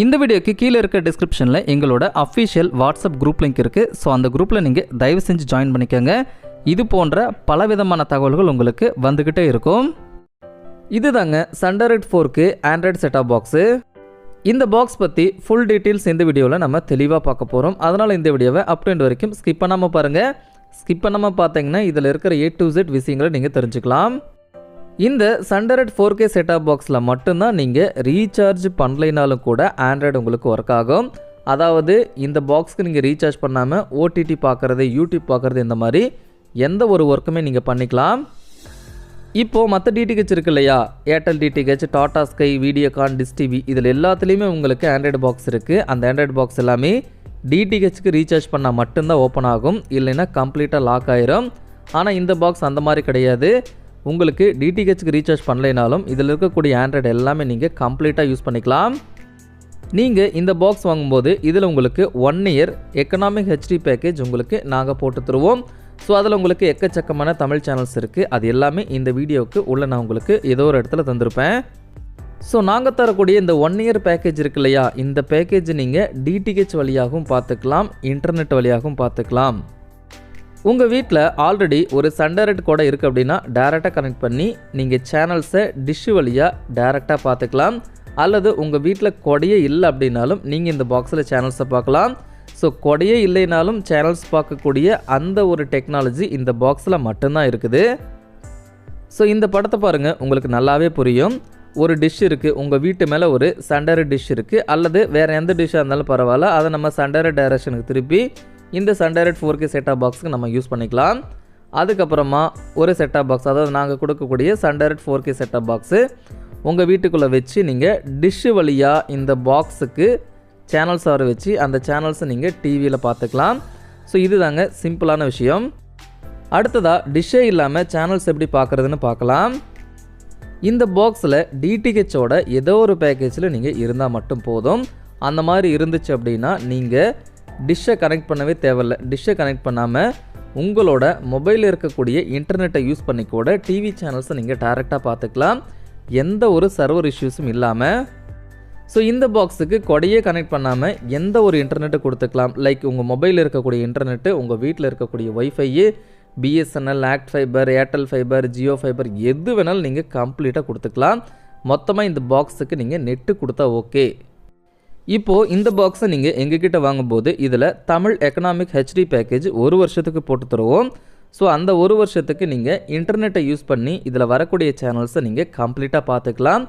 இந்த வீடியோக்கு கீழே இருக்க டிஸ்கிரிப்ஷனில் எங்களோட அஃபிஷியல் வாட்ஸ்அப் குரூப் லிங்க் இருக்குது ஸோ அந்த குரூப்பில் நீங்கள் தயவு செஞ்சு ஜாயின் பண்ணிக்கோங்க. இது போன்ற பலவிதமான தகவல்கள் உங்களுக்கு வந்துக்கிட்டே இருக்கும். இதுதாங்க Sun Direct four K Android set top box இந்த பாக்ஸ் பற்றி ஃபுல் டீட்டெயில்ஸ் இந்த வீடியோவில் நம்ம தெளிவாக பார்க்க போகிறோம் அதனால் இந்த வீடியோவை அப் டு வரைக்கும் ஸ்கிப் பண்ணாமல் பாருங்கள் ஸ்கிப் பண்ணாமல் பார்த்தீங்கன்னா இதில் இருக்கிற ஏ டு ஜெட் விஷயங்களை நீங்கள் தெரிஞ்சுக்கலாம். இந்த சண்டரட் ஃபோர் கே செட்டாப் பாக்ஸில் மட்டும்தான் நீங்கள் ரீசார்ஜ் பண்ணலைனாலும் கூட ஆண்ட்ராய்டு உங்களுக்கு ஒர்க் ஆகும். அதாவது இந்த பாக்ஸ்க்கு நீங்கள் ரீசார்ஜ் பண்ணாமல் ஓடிடி பார்க்குறது யூடியூப் பார்க்குறது இந்த மாதிரி எந்த ஒரு ஒர்க்குமே நீங்கள் பண்ணிக்கலாம். இப்போது மற்ற டிடிஹெச் இருக்கு இல்லையா? Airtel DTH Tata Sky Videocon Dish TV இதில் எல்லாத்துலேயுமே உங்களுக்கு ஆண்ட்ராய்டு பாக்ஸ் இருக்குது அந்த ஆண்ட்ராய்டு பாக்ஸ் எல்லாமே டிடிஹெச்க்கு ரீசார்ஜ் பண்ணால் மட்டும்தான் ஓப்பன் ஆகும். இல்லைன்னா கம்ப்ளீட்டாக லாக் ஆயிரும். ஆனால் இந்த பாக்ஸ் அந்த மாதிரி கிடையாது. உங்களுக்கு டிடிஹெச்க்கு ரீசார்ஜ் பண்ணலைனாலும் இதில் இருக்கக்கூடிய ஆண்ட்ராய்டு எல்லாமே நீங்கள் கம்ப்ளீட்டாக யூஸ் பண்ணிக்கலாம். நீங்கள் இந்த பாக்ஸ் வாங்கும்போது இதில் உங்களுக்கு one year economic HD package உங்களுக்கு நாங்கள் போட்டு தருவோம். ஸோ அதில் உங்களுக்கு எக்கச்சக்கமான தமிழ் சேனல்ஸ் இருக்குது அது எல்லாமே இந்த வீடியோவுக்கு உள்ள நான் உங்களுக்கு ஏதோ ஒரு இடத்துல தந்திருப்பேன். ஸோ நாங்கள் தரக்கூடிய இந்த ஒன் இயர் பேக்கேஜ் இருக்கு இல்லையா? இந்த பேக்கேஜ் நீங்கள் டிடிஹெச் வழியாகவும் பார்த்துக்கலாம் இன்டர்நெட் வழியாகவும் பார்த்துக்கலாம். உங்கள் வீட்டில் ஆல்ரெடி ஒரு சண்டரட் கூட இருக்குது அப்படின்னா டேரெக்டாக கனெக்ட் பண்ணி நீங்கள் சேனல்ஸை டிஷ்ஷு வழியாக டேரெக்டாக பார்த்துக்கலாம். அல்லது உங்கள் வீட்டில் கொடையே இல்லை அப்படின்னாலும் நீங்கள் இந்த பாக்ஸில் சேனல்ஸை பார்க்கலாம். ஸோ கொடையே இல்லைனாலும் சேனல்ஸ் பார்க்கக்கூடிய அந்த ஒரு டெக்னாலஜி இந்த பாக்ஸில் மட்டும்தான் இருக்குது. ஸோ இந்த படத்தை பாருங்கள் உங்களுக்கு நல்லாவே புரியும். ஒரு டிஷ் இருக்குது உங்கள் வீட்டு மேலே ஒரு சண்டரு டிஷ் இருக்குது அல்லது வேறு எந்த டிஷ்ஷாக இருந்தாலும் பரவாயில்ல அதை நம்ம சண்டரை டைரக்ஷனுக்கு திருப்பி இந்த சண்டரட் ஃபோர் கே செட்டாப் பாக்ஸுக்கு நம்ம யூஸ் பண்ணிக்கலாம். அதுக்கப்புறமா ஒரு செட்டாப் பாக்ஸ் அதாவது நாங்கள் கொடுக்கக்கூடிய Sun Direct four K set top box உங்கள் வீட்டுக்குள்ளே வச்சு நீங்கள் டிஷ்ஷு வழியாக இந்த பாக்ஸுக்கு சேனல்ஸ் வர வச்சு அந்த சேனல்ஸை நீங்கள் டிவியில் பார்த்துக்கலாம். ஸோ இதுதாங்க சிம்பிளான விஷயம். அடுத்ததாக டிஷ்ஷே இல்லாமல் சேனல்ஸ் எப்படி பார்க்குறதுன்னு பார்க்கலாம். இந்த பாக்ஸில் டிடிஹெச்சோட ஏதோ ஒரு பேக்கேஜில் நீங்கள் இருந்தால் மட்டும் போதும். அந்த மாதிரி இருந்துச்சு அப்படின்னா நீங்கள் டிஷ்ஷை கனெக்ட் பண்ணவே தேவையில்ல. டிஷ்ஷை கனெக்ட் பண்ணாமல் உங்களோட மொபைலில் இருக்கக்கூடிய இன்டர்நெட்டை யூஸ் பண்ணி கூட டிவி சேனல்ஸை நீங்கள் டேரெக்டாக பார்த்துக்கலாம் எந்த ஒரு சர்வர் இஷ்யூஸும் இல்லாமல் ஸோ இந்த பாக்ஸுக்கு கொடையே கனெக்ட் பண்ணாமல் எந்த ஒரு இன்டர்நெட்டை கொடுத்துக்கலாம். லைக் உங்கள் மொபைலில் இருக்கக்கூடிய இன்டர்நெட்டு உங்கள் வீட்டில் இருக்கக்கூடிய WiFi BSNL ACT fibre Airtel fibre Jio fibre எது வேணாலும் நீங்கள் கம்ப்ளீட்டாக கொடுத்துக்கலாம். மொத்தமாக இந்த பாக்ஸுக்கு நீங்கள் நெட்டு கொடுத்தா ஓகே இப்போது இந்த பாக்ஸை நீங்கள் எங்ககிட்ட வாங்கும்போது இதில் தமிழ் எக்கனாமிக் ஹெச்டி பேக்கேஜ் ஒரு வருஷத்துக்கு போட்டு தருவோம். ஸோ அந்த ஒரு வருஷத்துக்கு நீங்கள் இன்டர்நெட்டை யூஸ் பண்ணி இதில் வரக்கூடிய சேனல்ஸை நீங்கள் கம்ப்ளீட்டாக பார்த்துக்கலாம்.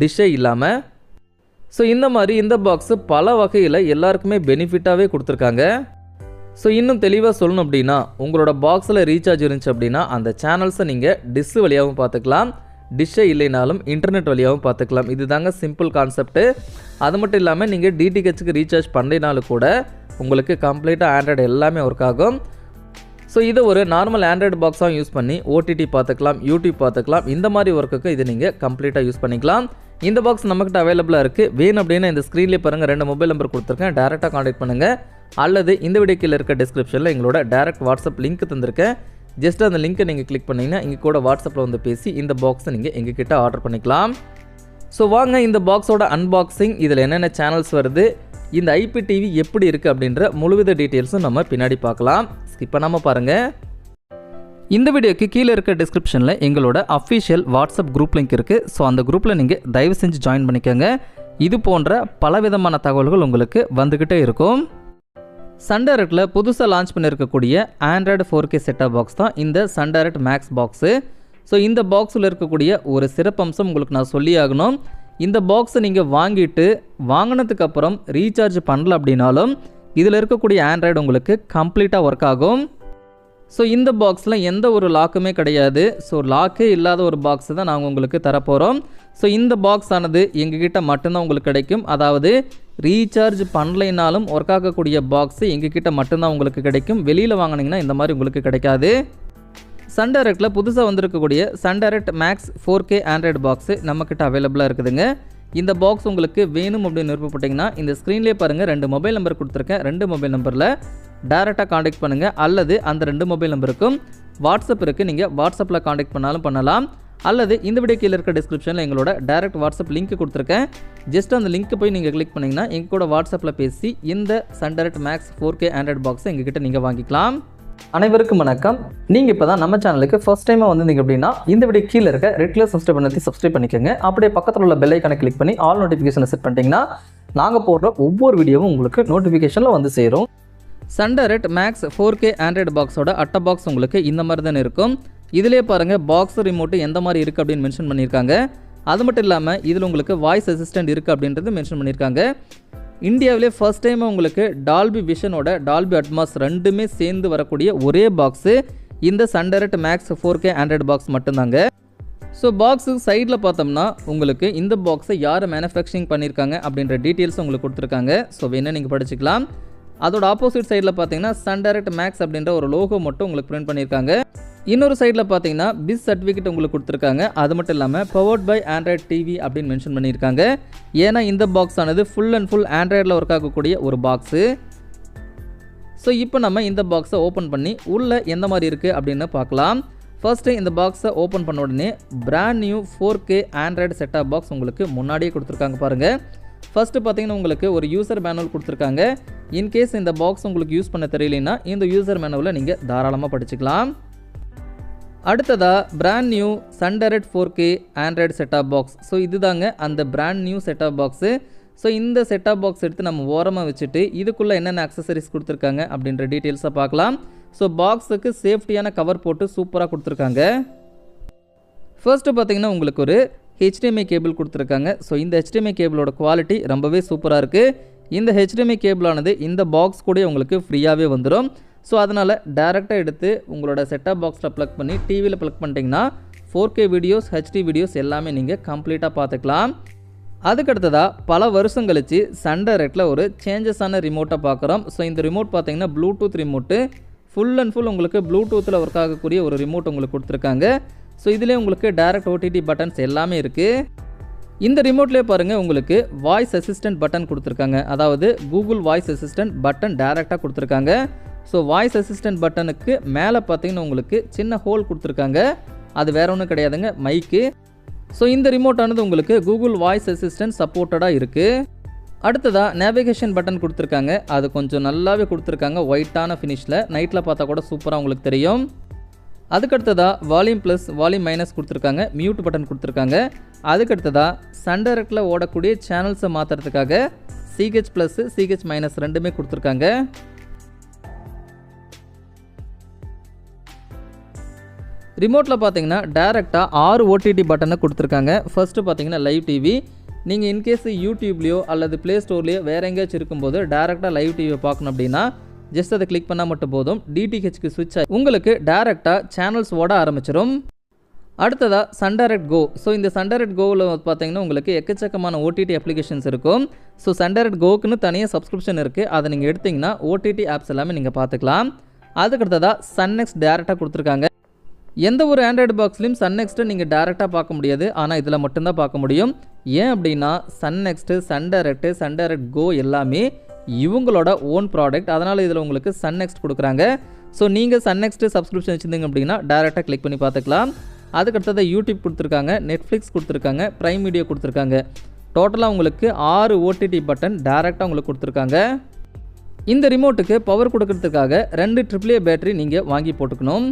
டிஷ்ஷே இல்லாமல் ஸோ இந்த மாதிரி இந்த பாக்ஸு பல வகையில் எல்லாருக்குமே பெனிஃபிட்டாகவே கொடுத்துருக்காங்க. ஸோ இன்னும் தெளிவாக சொல்லணும் அப்படின்னா உங்களோட பாக்ஸில் ரீசார்ஜ் இருந்துச்சு அப்படின்னா அந்த சேனல்ஸை நீங்கள் டிஷ்ஷு வழியாகவும் பார்த்துக்கலாம். டிஷ்ஷே இல்லைனாலும் இன்டர்நெட் வழியாகவும் பார்த்துக்கலாம். இதுதாங்க சிம்பிள் கான்செப்ட்டு அது மட்டும் இல்லாமல் நீங்கள் டிடிஹெச்சுக்கு ரீசார்ஜ் பண்ணினாலும் கூட உங்களுக்கு கம்ப்ளீட்டாக ஆண்ட்ராய்டு எல்லாமே ஒர்க் ஆகும். ஸோ இதை ஒரு நார்மல் ஆண்ட்ராய்டு பாக்ஸாகவும் யூஸ் பண்ணி ஓடிடி பார்த்துக்கலாம் யூடியூப் பார்த்துக்கலாம். இந்த மாதிரி ஒர்க்குக்கு இது நீங்கள் கம்ப்ளீட்டாக யூஸ் பண்ணிக்கலாம். இந்த பாக்ஸ் நம்மக்கிட்ட அவைலபிளாக இருக்குது வேணும் அப்படின்னா இந்த ஸ்க்ரீன்லேயே பாருங்கள் ரெண்டு மொபைல் நம்பர் கொடுத்துருக்கேன். டேரெக்டாக காண்டாக்ட் பண்ணுங்கள் அல்லது இந்த வீடியோ கீழே இருக்க டிஸ்கிரிப்ஷனில் எங்களோட டேரக்ட் வாட்ஸ்அப் லிங்க் தந்திருக்கேன். ஜஸ்ட் அந்த லிங்க்கை நீங்கள் கிளிக் பண்ணிங்கன்னா இங்கே கூட வாட்ஸ்அப்பில் வந்து பேசி இந்த பாக்ஸை நீங்கள் எங்ககிட்ட ஆர்டர் பண்ணிக்கலாம். ஸோ வாங்க இந்த பாக்ஸோட அன்பாக்சிங் இதில் என்னென்ன சேனல்ஸ் வருது இந்த ஐபி டிவி எப்படி இருக்குது அப்படின்ற முழுவித டீட்டெயில்ஸும் நம்ம பின்னாடி பார்க்கலாம். ஸ்கிப் பண்ணாமல் பாருங்கள் இந்த வீடியோக்கு கீழே இருக்க டிஸ்கிரிப்ஷனில் எங்களோட அஃபிஷியல் வாட்ஸ்அப் குரூப் லிங்க் இருக்குது ஸோ அந்த குரூப்பில் நீங்கள் தயவு செஞ்சு ஜாயின் பண்ணிக்கோங்க. இது போன்ற பலவிதமான தகவல்கள் உங்களுக்கு வந்துக்கிட்டே இருக்கும். சன்டைரக்டில் புதுசாக லான்ச் பண்ணியிருக்கக்கூடிய Android four K set top box தான் இந்த சன்டைரக்ட் மேக்ஸ் பாக்ஸு ஸோ இந்த பாக்ஸில் இருக்கக்கூடிய ஒரு சிறப்பம்சம் உங்களுக்கு நான் சொல்லி ஆகணும். இந்த பாக்ஸை நீங்கள் வாங்கிட்டு வாங்கினதுக்கப்புறம் ரீசார்ஜ் பண்ணல அப்படின்னாலும் இதில் இருக்கக்கூடிய ஆண்ட்ராய்டு உங்களுக்கு கம்ப்ளீட்டாக ஒர்க் ஆகும். ஸோ இந்த பாக்ஸில் எந்த ஒரு லாக்குமே கிடையாது. ஸோ லாக்கே இல்லாத ஒரு பாக்ஸ் தான் நாங்கள் உங்களுக்கு தரப்போகிறோம் ஸோ இந்த பாக்ஸ் ஆனது எங்ககிட்ட மட்டும்தான் உங்களுக்கு கிடைக்கும். அதாவது ரீசார்ஜ் பண்ணலைனாலும் ஒர்க் ஆகக்கூடிய பாக்ஸு எங்ககிட்ட மட்டும்தான் உங்களுக்கு கிடைக்கும். வெளியில் வாங்கினீங்கன்னா இந்த மாதிரி உங்களுக்கு கிடைக்காது. சன் டைரக்டில் புதுசாக வந்திருக்கக்கூடிய Sun Direct Max four K Android box நம்மக்கிட்ட அவைலபிளாக இருக்குதுங்க. இந்த பாக்ஸ் உங்களுக்கு வேணும் அப்படின்னு விருப்பப்பட்டிங்கன்னா இந்த ஸ்க்ரீன்லேயே பாருங்கள் ரெண்டு மொபைல் நம்பர் கொடுத்துருக்கேன். ரெண்டு மொபைல் நம்பரில் டேரெக்டாக காண்டாக்ட் பண்ணுங்கள் அல்லது அந்த ரெண்டு மொபைல் நம்பருக்கும் வாட்ஸ்அப் இருக்குது நீங்கள் வாட்ஸ்அப்பில் காண்டாக்ட் பண்ணாலும் பண்ணலாம். அல்லது இந்த வீடியோ கீழே இருக்க டிஸ்கிரிப்ஷனில் எங்களோட டேரக்ட் வாட்ஸ்அப் லிங்க் கொடுத்துருக்கேன். ஜஸ்ட் அந்த லிங்க் போய் நீங்கள் கிளிக் பண்ணிங்கன்னா எங்கள் கூட வாட்ஸ்அப்பில் பேசி இந்த Sun Max four K Android பாக்ஸை எங்ககிட்ட நீங்கள் வாங்கிக்கலாம். அனைவருக்கும் வணக்கம். நீங்கள் இப்போ தான் நம்ம சேனலுக்கு ஃபர்ஸ்ட் டைமாக வந்திருந்தீங்க அப்படின்னா இந்த வீடியோ கீழே இருக்க ரெட் கலர் சப்ஸ்கிரைப் பண்ணி சப்ஸ்கிரைப் பண்ணிக்கோங்க. அப்படியே பக்கத்தில் உள்ள பெல் ஐக்கானை கிளிக் பண்ணி ஆல் நோட்டிஃபிகேஷனை செட் பண்ணிட்டீங்கன்னா நாங்கள் போடுற ஒவ்வொரு வீடியோவும் உங்களுக்கு நோட்டிஃபிகேஷனில் வந்து சேரும். Sun Max four K Android பாக்ஸோட அட்டை பாக்ஸ் உங்களுக்கு இந்த மாதிரி தானே இருக்கும். இதிலே பாருங்கள் பாக்ஸ் ரிமோட்டு எந்த மாதிரி இருக்குது அப்படின்னு மென்ஷன் பண்ணியிருக்காங்க. அது மட்டும் இல்லாமல் இதில் உங்களுக்கு வாய்ஸ் அசிஸ்டன்ட் இருக்குது அப்படின்றது மென்ஷன் பண்ணியிருக்காங்க. இந்தியாவிலே ஃபர்ஸ்ட் டைம் உங்களுக்கு டால்பி விஷனோட டால்பி அட்மாஸ் ரெண்டுமே சேர்ந்து வரக்கூடிய ஒரே பாக்ஸு இந்த Sun Max four K Android box மட்டும்தாங்க. ஸோ பாக்ஸு சைடில் பார்த்தோம்னா உங்களுக்கு இந்த பாக்ஸை யார் மேனுஃபேக்சரிங் பண்ணியிருக்காங்க அப்படின்ற டீட்டெயில்ஸ் உங்களுக்கு கொடுத்துருக்காங்க. ஸோ வேணால் நீங்கள் படிச்சுக்கலாம். அதோட ஆப்போசிட் சைடில் பார்த்தீங்கன்னா சன் மேக்ஸ் அப்படின்ற ஒரு லோகோ மட்டும் உங்களுக்கு பிரிண்ட் பண்ணியிருக்காங்க. இன்னொரு சைடில் பார்த்தீங்கன்னா பிஸ் சர்டிஃபிகேட் உங்களுக்கு கொடுத்துருக்காங்க. அது மட்டும் இல்லாமல் பவர்ட் பை ஆண்ட்ராய்ட் டிவி அப்படின்னு மென்ஷன் பண்ணியிருக்காங்க. ஏன்னா இந்த பாக்ஸ் ஆனது ஃபுல் அண்ட் ஃபுல் ஆண்ட்ராய்டில் ஒர்க் ஆகக்கூடிய ஒரு பாக்ஸு ஸோ இப்போ நம்ம இந்த பாக்ஸை ஓப்பன் பண்ணி உள்ளே எந்த மாதிரி இருக்குது அப்படின்னு பார்க்கலாம். ஃபர்ஸ்ட்டு இந்த பாக்ஸை ஓப்பன் பண்ண உடனே brand new four K Android set top box உங்களுக்கு முன்னாடியே கொடுத்துருக்காங்க பாருங்கள் ஃபஸ்ட்டு பார்த்தீங்கன்னா உங்களுக்கு ஒரு யூசர் மேனுவல் கொடுத்துருக்காங்க. இன்கேஸ் இந்த பாக்ஸ் உங்களுக்கு யூஸ் பண்ண தெரியலனா இந்த யூசர் மேனுவலை நீங்கள் தாராளமாக படிச்சுக்கலாம். அடுத்ததாக brand new Sun Direct four K Android set top box so இதுதாங்க அந்த brand new set top box so இந்த செட்டாப் பாக்ஸ் எடுத்து நம்ம ஓரமாக வச்சுட்டு இதுக்குள்ளே என்னென்ன அக்சசரிஸ் கொடுத்துருக்காங்க அப்படின்ற டீட்டெயில்ஸை பார்க்கலாம். ஸோ பாக்ஸுக்கு சேஃப்டியான கவர் போட்டு சூப்பராக கொடுத்துருக்காங்க. ஃபர்ஸ்ட்டு பார்த்தீங்கன்னா உங்களுக்கு ஒரு ஹெச்டிஎம்ஐ கேபிள் கொடுத்துருக்காங்க. ஸோ இந்த ஹெச்டிஎம்ஐ கேபிளோட குவாலிட்டி ரொம்பவே சூப்பராக இருக்குது இந்த ஹெச்டிஎம்ஐ கேபிளானது இந்த பாக்ஸ் கூட உங்களுக்கு ஃப்ரீயாகவே வந்துடும் ஸோ அதனால் டேரெக்டாக எடுத்து உங்களோட செட்டப் பாக்ஸில் ப்ளக் பண்ணி டிவியில் ப்ளக் பண்ணிட்டீங்கன்னா four K videos HD videos எல்லாமே நீங்கள் கம்ப்ளீட்டாக பார்த்துக்கலாம். அதுக்கடுத்ததாக பல வருஷம் கழித்து சண்டை ரேட்டில் ஒரு சேஞ்சஸான ரிமோட்டை பார்க்குறோம். ஸோ இந்த ரிமோட் பார்த்தீங்கன்னா Bluetooth remote full and full உங்களுக்கு ப்ளூடூத்தில் ஒர்க் ஆகக்கூடிய ஒரு ரிமோட் உங்களுக்கு கொடுத்துருக்காங்க. ஸோ இதிலே உங்களுக்கு டேரக்ட் ஓடிடி பட்டன்ஸ் எல்லாமே இருக்குது இந்த ரிமோட்லேயே பாருங்கள் உங்களுக்கு வாய்ஸ் அசிஸ்டன்ட் பட்டன் கொடுத்துருக்காங்க. அதாவது கூகுள் வாய்ஸ் அசிஸ்டன்ட் பட்டன் டேரெக்டாக கொடுத்துருக்காங்க. ஸோ வாய்ஸ் அசிஸ்டன்ட் பட்டனுக்கு மேலே பார்த்தீங்கன்னா உங்களுக்கு சின்ன ஹோல் கொடுத்துருக்காங்க. அது வேற ஒன்றும் கிடையாதுங்க மைக்கு ஸோ இந்த ரிமோட்டானது உங்களுக்கு கூகுள் வாய்ஸ் அசிஸ்டன்ட் சப்போர்ட்டடாக இருக்குது அடுத்ததாக நேவிகேஷன் பட்டன் கொடுத்துருக்காங்க. அது கொஞ்சம் நல்லாவே கொடுத்துருக்காங்க ஒயிட்டான ஃபினிஷில் நைட்டில் பார்த்தா கூட சூப்பராக உங்களுக்கு தெரியும். அதுக்கடுத்ததாக வால்யூம் ப்ளஸ் வால்யூம் மைனஸ் கொடுத்துருக்காங்க. மியூட் பட்டன் கொடுத்துருக்காங்க. அதுக்கடுத்ததாக சண்டரக்டில் ஓடக்கூடிய சேனல்ஸை மாற்றுறதுக்காக சிஹெச் ப்ளஸ்ஸு சிஹெச் மைனஸ் ரெண்டுமே கொடுத்துருக்காங்க. ரிமோட்டில் பார்த்தீங்கன்னா டேரெக்டாக ஆறு ஓடிடி பட்டனை கொடுத்துருக்காங்க. ஃபஸ்ட்டு பார்த்தீங்கன்னா லைவ் டிவி நீங்கள் இன்கேஸ் யூடியூப்லேயோ அல்லது ப்ளே ஸ்டோர்லேயோ வேறு எங்கேயாச்சும் இருக்கும்போது டேரெக்டாக லைவ் டிவியை பார்க்கணும் அப்படின்னா ஜஸ்ட் அதை கிளிக் பண்ணால் மட்டும் போதும். டிடிஹெச்க்கு சுவிட்ச் ஆகி உங்களுக்கு டேரெக்டாக சேனல்ஸ் ஓட ஆரம்பிச்சிடும் அடுத்ததாக சன் டைரக்ட் கோ ஸோ இந்த சன் டைரக்ட் கோவில் பார்த்தீங்கன்னா உங்களுக்கு எக்கச்சக்கமான ஓடிடி அப்ளிகேஷன்ஸ் இருக்கும். ஸோ சன் டைரக்ட் கோக்குன்னு தனியாக சப்ஸ்கிரிப்ஷன் இருக்குது அதை நீங்கள் எடுத்திங்கன்னா ஓடிடி ஆப்ஸ் எல்லாமே நீங்கள் பார்த்துக்கலாம். அதுக்கடுத்ததாக சன் நெக்ஸ்ட் டேரெக்டாக கொடுத்துருக்காங்க. எந்த ஒரு ஆண்ட்ராய்டு பாக்ஸ்லையும் சன் நெக்ஸ்ட்டை நீங்கள் டேரெக்டாக பார்க்க முடியாது. ஆனால் இதில் மட்டும்தான் பார்க்க முடியும். ஏன் அப்படின்னா Sun NXT Sun Direct Sun Direct Go எல்லாமே இவங்களோட ஓன் ப்ராடக்ட் அதனால் இதில் உங்களுக்கு சன் நெக்ஸ்ட் கொடுக்குறாங்க. ஸோ நீங்கள் சன் நெக்ஸ்ட்டு சப்ஸ்கிரிப்ஷன் வச்சுருந்தீங்க அப்படின்னா டேரெக்டாக கிளிக் பண்ணி பார்த்துக்கலாம். அதுக்கடுத்தது யூடியூப் கொடுத்துருக்காங்க நெட்ஃப்ளிக்ஸ் கொடுத்துருக்காங்க ப்ரைம் வீடியோ கொடுத்துருக்காங்க. டோட்டலாக உங்களுக்கு ஆறு ஓடிடி பட்டன் டேரெக்டாக உங்களுக்கு கொடுத்துருக்காங்க. இந்த ரிமோட்டுக்கு பவர் கொடுக்கறதுக்காக ரெண்டு ட்ரிபிள் பேட்டரி நீங்கள் வாங்கி போட்டுக்கணும்.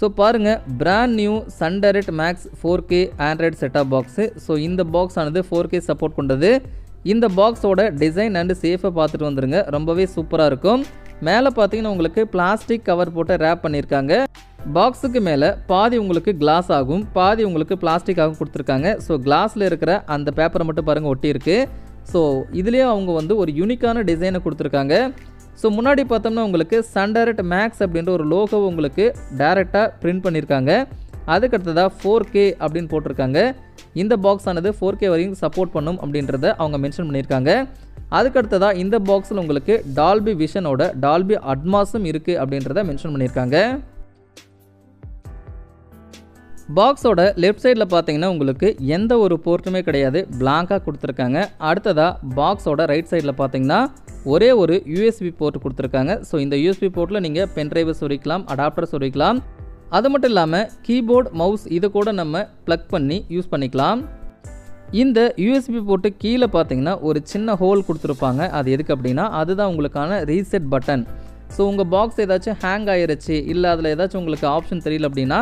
ஸோ பாருங்கள் brand new Sun Direct Max four K Android set top box so இந்த பாக்ஸ் ஆனது ஃபோர் கே சப்போர்ட் கொண்டது இந்த பாக்ஸோட டிசைன் அண்டு சேஃபை பார்த்துட்டு வந்துருங்க. ரொம்பவே சூப்பராக இருக்கும். மேலே பார்த்தீங்கன்னா உங்களுக்கு பிளாஸ்டிக் கவர் போட்டு ரேப் பண்ணியிருக்காங்க. பாக்ஸுக்கு மேலே பாதி உங்களுக்கு கிளாஸ் ஆகும். பாதி உங்களுக்கு பிளாஸ்டிக் ஆகும் கொடுத்துருக்காங்க. ஸோ கிளாஸில் இருக்கிற அந்த பேப்பரை மட்டும் பாருங்கள் ஒட்டியிருக்கு ஸோ இதுலேயே அவங்க வந்து ஒரு யூனிக்கான டிசைனை கொடுத்துருக்காங்க. ஸோ முன்னாடி பார்த்தோம்னா உங்களுக்கு சன் டைரக்ட் மேக்ஸ் அப்படின்ற ஒரு லோகோ உங்களுக்கு டேரெக்டாக பிரிண்ட் பண்ணியிருக்காங்க அதுக்கடுத்ததாக ஃபோர் கே அப்படின்னு போட்டிருக்காங்க. இந்த பாக்ஸ் ஆனது ஃபோர் கே வரையும் சப்போர்ட் பண்ணும் அப்படின்றத அவங்க மென்ஷன் பண்ணியிருக்காங்க அதுக்கடுத்ததாக இந்த பாக்ஸில் உங்களுக்கு டால்பி விஷனோட டால்பி அட்மாஸும் இருக்குது அப்படின்றத மென்ஷன் பண்ணியிருக்காங்க பாக்ஸோட லெஃப்ட் சைடில் பார்த்தீங்கன்னா உங்களுக்கு எந்த ஒரு போர்ட்டுமே கிடையாது. பிளாங்காக கொடுத்துருக்காங்க. அடுத்ததாக பாக்ஸோட ரைட் சைடில் பார்த்தீங்கன்னா ஒரே ஒரு யூஎஸ்பி போர்ட் கொடுத்துருக்காங்க. ஸோ இந்த யூஎஸ்பி போர்ட்டில் நீங்கள் பென் டிரைவை சொருக்கலாம் அடாப்டர் சொருக்கலாம் அது மட்டும் இல்லாமல் கீபோர்ட் மவுஸ் இதை கூட நம்ம ப்ளக் பண்ணி யூஸ் பண்ணிக்கலாம். இந்த யூஎஸ்பி போட்டு கீழே பார்த்தீங்கன்னா ஒரு சின்ன ஹோல் கொடுத்துருப்பாங்க. அது எதுக்கு அப்படின்னா அதுதான் உங்களுக்கான ரீசெட் பட்டன் ஸோ உங்கள் பாக்ஸ் ஏதாச்சும் ஹேங் ஆயிருச்சு இல்லை அதில் ஏதாச்சும் உங்களுக்கு ஆப்ஷன் தெரியல அப்படின்னா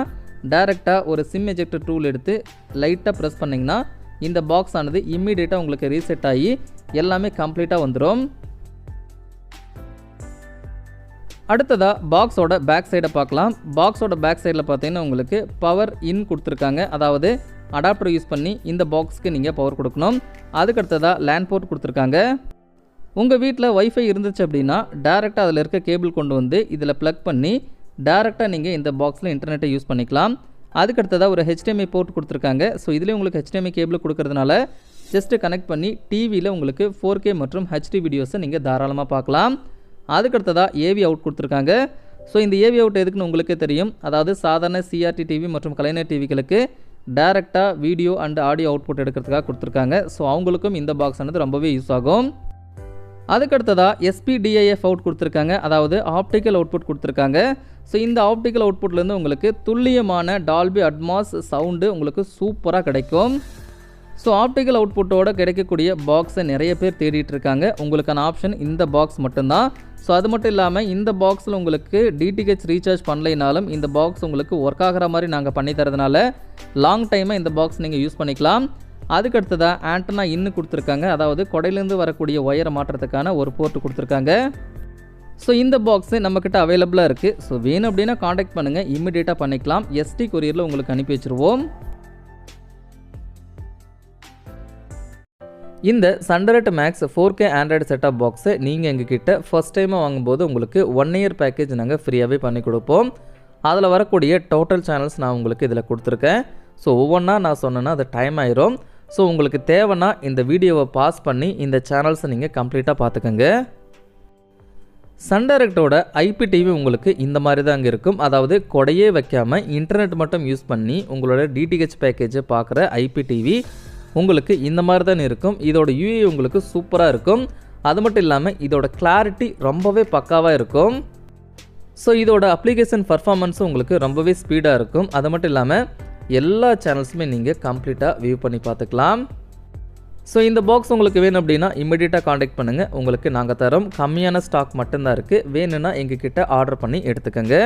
டேரெக்டாக ஒரு சிம் எஜெக்டர் டூல் எடுத்து லைட்டாக ப்ரெஸ் பண்ணிங்கன்னா இந்த பாக்ஸ் ஆனது இம்மீடியட்டாக உங்களுக்கு ரீசெட் ஆகி எல்லாமே கம்ப்ளீட்டாக வந்துடும் அடுத்ததாக பாக்ஸோட பேக் சைடை பார்க்கலாம். பாக்ஸோட பேக் சைடில் பார்த்தீங்கன்னா உங்களுக்கு பவர் இன் கொடுத்துருக்காங்க. அதாவது அடாப்டர் யூஸ் பண்ணி இந்த பாக்ஸ்க்கு நீங்கள் பவர் கொடுக்கணும். அதுக்கடுத்ததாக லேண்ட் போர்ட் கொடுத்துருக்காங்க. உங்கள் வீட்டில் ஒய்ஃபை இருந்துச்சு அப்படின்னா டேரெக்டாக அதில் இருக்க கேபிள் கொண்டு வந்து இதில் ப்ளக் பண்ணி டேரெக்டாக நீங்கள் இந்த பாக்ஸில் இன்டர்நெட்டை யூஸ் பண்ணிக்கலாம். அதுக்கடுத்ததாக ஒரு ஹெச்டிஎம்ஐ போர்ட் கொடுத்துருக்காங்க. ஸோ இதுலேயே உங்களுக்கு ஹெச்டிஎம்ஐ கேபிள் கொடுக்கறதுனால ஜஸ்ட்டு கனெக்ட் பண்ணி டிவியில் உங்களுக்கு ஃபோர் கே மற்றும் ஹெச்டி வீடியோஸை நீங்கள் தாராளமாக பார்க்கலாம். அதுக்கடுத்ததாக ஏவி அவுட் கொடுத்துருக்காங்க. ஸோ இந்த ஏவி அவுட் எதுக்குன்னு உங்களுக்கே தெரியும். அதாவது சாதாரண சிஆர்டி டிவி மற்றும் கலைஞர் டிவிகளுக்கு டேரெக்டாக வீடியோ அண்ட் ஆடியோ அவுட்புட் எடுக்கிறதுக்காக கொடுத்துருக்காங்க. ஸோ அவங்களுக்கும் இந்த பாக்ஸ் ஆனது ரொம்பவே யூஸ் ஆகும். அதுக்கடுத்ததாக எஸ்பிடிஐஎஃப் அவுட் கொடுத்துருக்காங்க. அதாவது ஆப்டிக்கல் அவுட்புட் கொடுத்துருக்காங்க. ஸோ இந்த ஆப்டிக்கல் அவுட்புட்லேருந்து உங்களுக்கு துல்லியமான டால்பி அட்மாஸ் சவுண்டு உங்களுக்கு சூப்பராக கிடைக்கும். ஸோ ஆப்டிக்கல் அவுட்புட்டோட கிடைக்கக்கூடிய பாக்ஸை நிறைய பேர் தேடிட்டு இருக்காங்க. உங்களுக்கான ஆப்ஷன் இந்த பாக்ஸ் மட்டும்தான். ஸோ அது மட்டும் இல்லாமல் இந்த பாக்ஸில் உங்களுக்கு டிடிஹெச் ரீசார்ஜ் பண்ணலைனாலும் இந்த பாக்ஸ் உங்களுக்கு ஒர்க் ஆகிற மாதிரி நாங்கள் பண்ணி தரதுனால லாங் டைமாக இந்த பாக்ஸ் நீங்கள் யூஸ் பண்ணிக்கலாம். அதுக்கடுத்ததாக ஆண்டனா இன்னு கொடுத்துருக்காங்க. அதாவது கொடையிலேருந்து வரக்கூடிய ஒயரை மாற்றுறதுக்கான ஒரு போர்ட் கொடுத்துருக்காங்க. ஸோ இந்த பாக்ஸு நம்மக்கிட்ட அவைலபிளாக இருக்குது ஸோ வேணும் அப்படின்னா காண்டாக்ட் பண்ணுங்கள் இம்மிடியேட்டாக பண்ணிக்கலாம். எஸ்டி கொரியரில் உங்களுக்கு அனுப்பி வச்சுருவோம். இந்த Sun Direct Max four K Android set top பாக்ஸை நீங்கள் எங்ககிட்ட ஃபஸ்ட் டைமாக வாங்கும்போது உங்களுக்கு ஒன் இயர் பேக்கேஜ் நாங்கள் ஃப்ரீயாகவே பண்ணி கொடுப்போம். அதில் வரக்கூடிய டோட்டல் சேனல்ஸ் நான் உங்களுக்கு இதில் கொடுத்துருக்கேன். ஸோ ஒவ்வொன்றா நான் சொன்னேன்னா அது டைம் ஆயிரும். ஸோ உங்களுக்கு தேவைன்னா இந்த வீடியோவை பாஸ் பண்ணி இந்த சேனல்ஸை நீங்கள் கம்ப்ளீட்டாக பார்த்துக்கோங்க. சன் டைரக்டோட ஐபி டிவி உங்களுக்கு இந்த மாதிரி தான் அங்கே இருக்கும். அதாவது கொடையே வைக்காமல் இன்டர்நெட் மட்டும் யூஸ் பண்ணி உங்களோட டிடிஹெச் பேக்கேஜை பார்க்குற ஐபி டிவி உங்களுக்கு இந்த மாதிரி தான் இருக்கும். இதோட யூஏ உங்களுக்கு சூப்பராக இருக்கும். அது மட்டும் இல்லாமல் இதோட கிளாரிட்டி ரொம்பவே பக்காவாக இருக்கும். ஸோ இதோட அப்ளிகேஷன் பர்ஃபார்மன்ஸும் உங்களுக்கு ரொம்பவே ஸ்பீடாக இருக்கும். அது மட்டும் இல்லாமல் எல்லா சேனல்ஸுமே நீங்கள் கம்ப்ளீட்டாக வியூ பண்ணி பார்த்துக்கலாம். ஸோ இந்த பாக்ஸ் உங்களுக்கு வேணும் அப்படின்னா இமிடியேட்டாக காண்டாக்ட் பண்ணுங்கள் உங்களுக்கு நாங்கள் தரோம் கம்மியான ஸ்டாக் மட்டும்தான் இருக்குது வேணும்னா எங்ககிட்ட ஆர்டர் பண்ணி எடுத்துக்கோங்க.